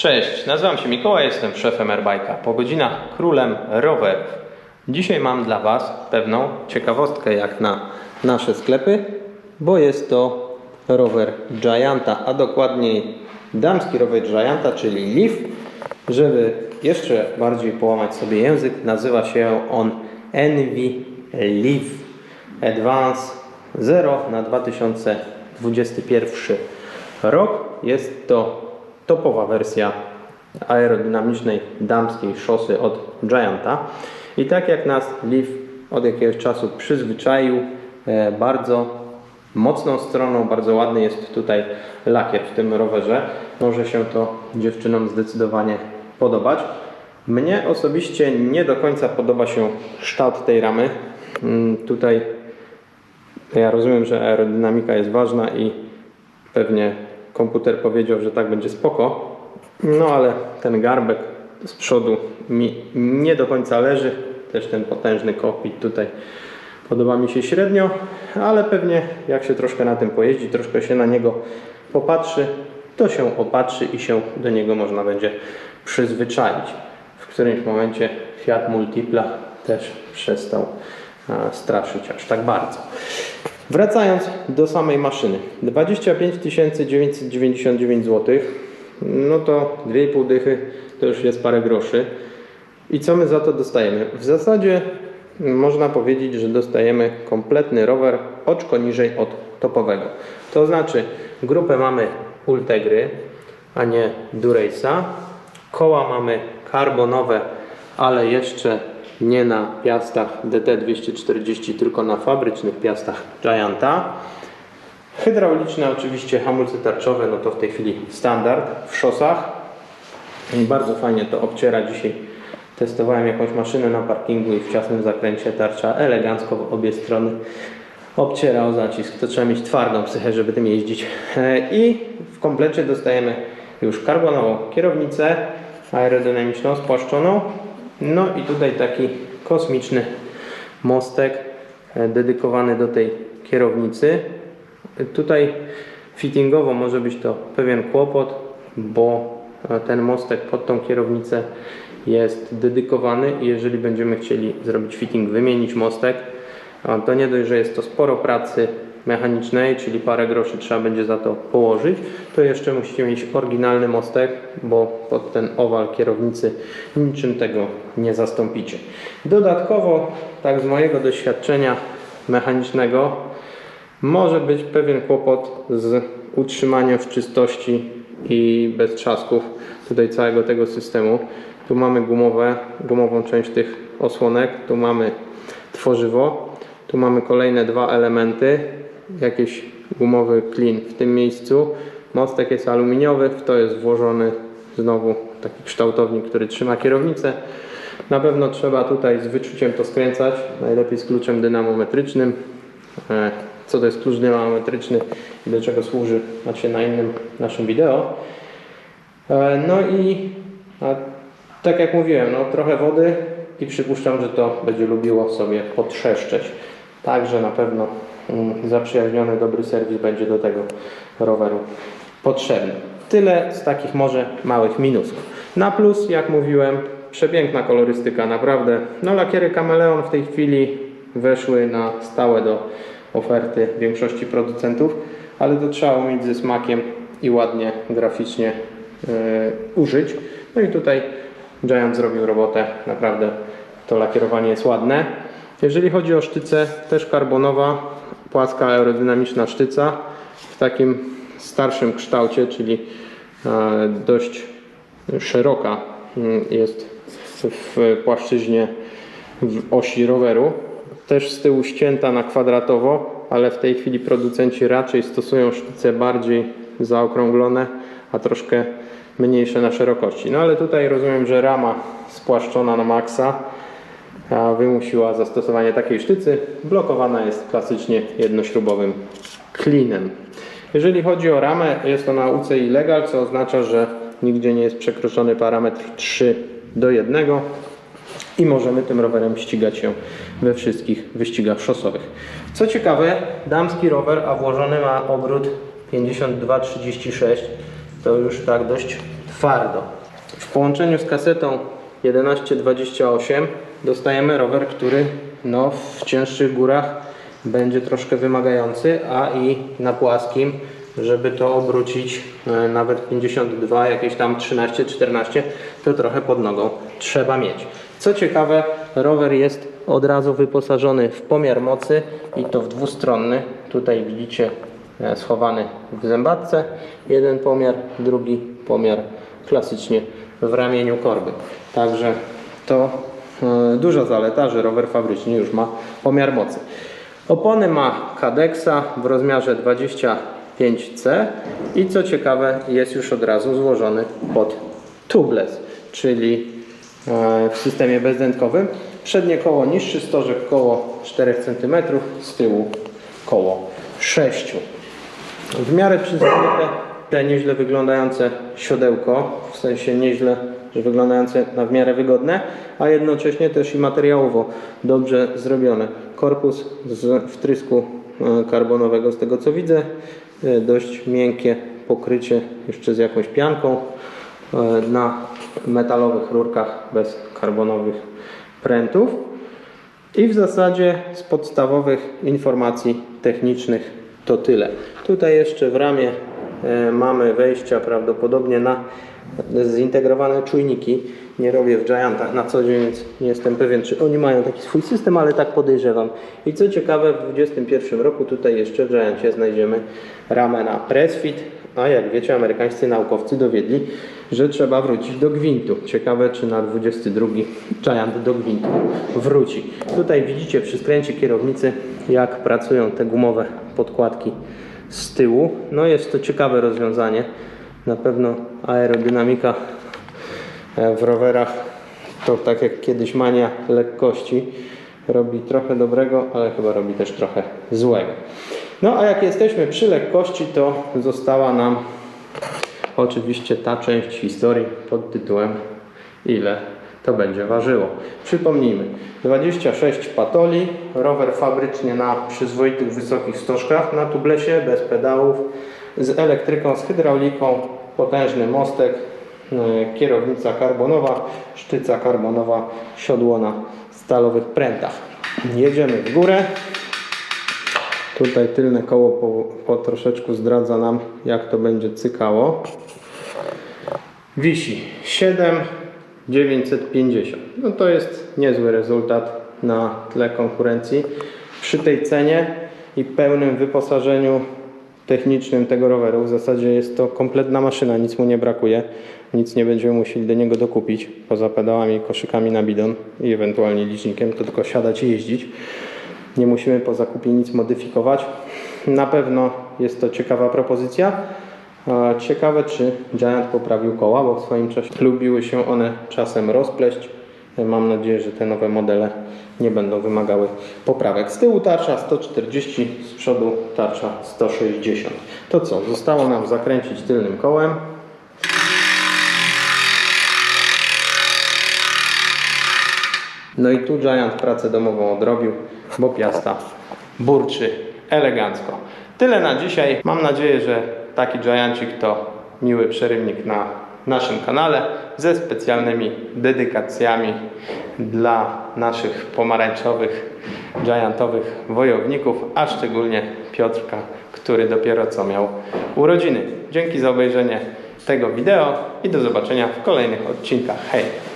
Cześć, nazywam się Mikołaj, jestem szefem Airbike'a. Po godzinach królem rowerów. Dzisiaj mam dla Was pewną ciekawostkę jak na nasze sklepy, bo jest to rower Gianta, a dokładniej damski rower Gianta, czyli Leaf. Żeby jeszcze bardziej połamać sobie język, nazywa się on Envy Leaf Advance 0 na 2021 rok. Jest to topowa wersja aerodynamicznej damskiej szosy od Gianta. I tak jak nas Leaf od jakiegoś czasu przyzwyczaił, e, bardzo mocną stroną, bardzo ładny jest tutaj lakier w tym rowerze. Może się to dziewczynom zdecydowanie podobać. Mnie osobiście nie do końca podoba się kształt tej ramy. Mm, Tutaj ja rozumiem, że aerodynamika jest ważna i pewnie komputer powiedział, że tak będzie spoko. No ale ten garbek z przodu mi nie do końca leży. Też ten potężny kokpit tutaj podoba mi się średnio, ale pewnie jak się troszkę na tym pojeździ, troszkę się na niego popatrzy, to się opatrzy i się do niego można będzie przyzwyczaić. W którymś momencie Fiat Multipla też przestał e, straszyć aż tak bardzo. Wracając do samej maszyny. 25 999 zł. No to 2,5 dychy to już jest parę groszy. I co my za to dostajemy? W zasadzie można powiedzieć, że dostajemy kompletny rower oczko niżej od topowego. To znaczy grupę mamy Ultegry, a nie Durace'a. Koła mamy karbonowe, ale jeszcze nie na piastach DT240, tylko na fabrycznych piastach Gianta. Hydrauliczne oczywiście hamulce tarczowe, no to w tej chwili standard w szosach. Bardzo fajnie to obciera dzisiaj. Testowałem jakąś maszynę na parkingu i w ciasnym zakręcie tarcza elegancko w obie strony obciera o zacisk. To trzeba mieć twardą psychę, żeby tym jeździć. E, I w komplecie dostajemy już karbonową kierownicę aerodynamiczną, spłaszczoną. No i tutaj taki kosmiczny mostek e, dedykowany do tej kierownicy. Tutaj fittingowo może być to pewien kłopot, bo e, ten mostek pod tą kierownicę jest dedykowany i jeżeli będziemy chcieli zrobić fitting, wymienić mostek, a to nie dość, że jest to sporo pracy mechanicznej, czyli parę groszy trzeba będzie za to położyć, to jeszcze musicie mieć oryginalny mostek, bo pod ten owal kierownicy niczym tego nie zastąpicie. Dodatkowo, tak z mojego doświadczenia mechanicznego, może być pewien kłopot z utrzymaniem w czystości i bez trzasków tutaj całego tego systemu. Tu mamy gumowe, gumową część tych osłonek, tu mamy tworzywo, tu mamy kolejne dwa elementy, jakiś gumowy klin w tym miejscu. Mostek jest aluminiowy, w to jest włożony znowu taki kształtownik, który trzyma kierownicę. Na pewno trzeba tutaj z wyczuciem to skręcać, najlepiej z kluczem dynamometrycznym. E, Co to jest klucz dynamometryczny i do czego służy, macie na innym naszym wideo. E, No i tak jak mówiłem, no, trochę wody i przypuszczam, że to będzie lubiło sobie potrzeszczeć. Także na pewno zaprzyjaźniony dobry serwis będzie do tego roweru potrzebny. Tyle z takich może małych minusów. Na plus, jak mówiłem, przepiękna kolorystyka, naprawdę. No lakiery kameleon w tej chwili weszły na stałe do oferty większości producentów, ale to trzeba umieć ze smakiem i ładnie graficznie yy, użyć. No i tutaj Giant zrobił robotę, naprawdę to lakierowanie jest ładne. Jeżeli chodzi o sztycę, też karbonowa, płaska aerodynamiczna sztyca w takim starszym kształcie, czyli e, dość szeroka mm, jest w płaszczyźnie w osi roweru. Też z tyłu ścięta na kwadratowo, ale w tej chwili producenci raczej stosują sztyce bardziej zaokrąglone, a troszkę mniejsze na szerokości. No ale tutaj rozumiem, że rama spłaszczona na maksa wymusiła zastosowanie takiej sztycy. Blokowana jest klasycznie jednośrubowym klinem. Jeżeli chodzi o ramę, jest to na UCI Legal, co oznacza, że nigdzie nie jest przekroczony parametr 3 do 1 i możemy tym rowerem ścigać się we wszystkich wyścigach szosowych. Co ciekawe, damski rower, a włożony ma obrót 52-36, to już tak dość twardo. W połączeniu z kasetą 1128 dostajemy rower, który no, w cięższych górach będzie troszkę wymagający, a i na płaskim, żeby to obrócić e, nawet 52, jakieś tam 13-14, to trochę pod nogą trzeba mieć. Co ciekawe, rower jest od razu wyposażony w pomiar mocy i to w dwustronny. Tutaj widzicie e, schowany w zębatce jeden pomiar, drugi pomiar klasycznie w ramieniu korby. Także to duża zaleta, że rower fabrycznie już ma pomiar mocy. Opony ma Cadexa w rozmiarze 25C i co ciekawe jest już od razu złożony pod tubeless, czyli e, w systemie bezdętkowym. Przednie koło niższy stożek koło 4 cm, z tyłu koło 6 w miarę przyzwoite, te nieźle wyglądające siodełko, w sensie nieźle, wyglądające na w miarę wygodne, a jednocześnie też i materiałowo dobrze zrobione. Korpus z wtrysku e, karbonowego, z tego co widzę, e, dość miękkie pokrycie jeszcze z jakąś pianką e, na metalowych rurkach bez karbonowych prętów. I w zasadzie z podstawowych informacji technicznych to tyle. Tutaj jeszcze w ramię e, mamy wejścia prawdopodobnie na zintegrowane czujniki. Nie robię w Giantach na co dzień, więc nie jestem pewien, czy oni mają taki swój system, ale tak podejrzewam. I co ciekawe, w 2021 roku tutaj jeszcze w Giantie znajdziemy ramę na pressfit, a jak wiecie, amerykańscy naukowcy dowiedli, że trzeba wrócić do gwintu. Ciekawe, czy na 22 Giant do gwintu wróci. Tutaj widzicie przy skręcie kierownicy, jak pracują te gumowe podkładki z tyłu. No jest to ciekawe rozwiązanie. Na pewno aerodynamika e, w rowerach to tak jak kiedyś mania lekkości robi trochę dobrego, ale chyba robi też trochę złego. No a jak jesteśmy przy lekkości, to została nam oczywiście ta część historii pod tytułem ile to będzie ważyło. Przypomnijmy, 26 patoli, rower fabrycznie na przyzwoitych wysokich stożkach, na tublesie, bez pedałów, z elektryką, z hydrauliką, potężny mostek, e, kierownica karbonowa, sztyca karbonowa, siodło na stalowych prętach. Jedziemy w górę. Tutaj tylne koło po, po troszeczku zdradza nam, jak to będzie cykało. Wisi 7,950. No to jest niezły rezultat na tle konkurencji. Przy tej cenie i pełnym wyposażeniu technicznym tego roweru w zasadzie jest to kompletna maszyna, nic mu nie brakuje. Nic nie będziemy musieli do niego dokupić, poza pedałami, koszykami na bidon i ewentualnie licznikiem, to tylko siadać i jeździć. Nie musimy po zakupie nic modyfikować. Na pewno jest to ciekawa propozycja. Ciekawe, czy Giant poprawił koła, bo w swoim czasie lubiły się one czasem rozpleść. Mam nadzieję, że te nowe modele nie będą wymagały poprawek. Z tyłu tarcza 140, z przodu tarcza 160. To co? Zostało nam zakręcić tylnym kołem. No i tu Giant pracę domową odrobił, bo piasta burczy elegancko. Tyle na dzisiaj. Mam nadzieję, że taki Giancik to miły przerywnik na naszym kanale ze specjalnymi dedykacjami dla naszych pomarańczowych, giantowych wojowników, a szczególnie Piotrka, który dopiero co miał urodziny. Dzięki za obejrzenie tego wideo i do zobaczenia w kolejnych odcinkach. Hej!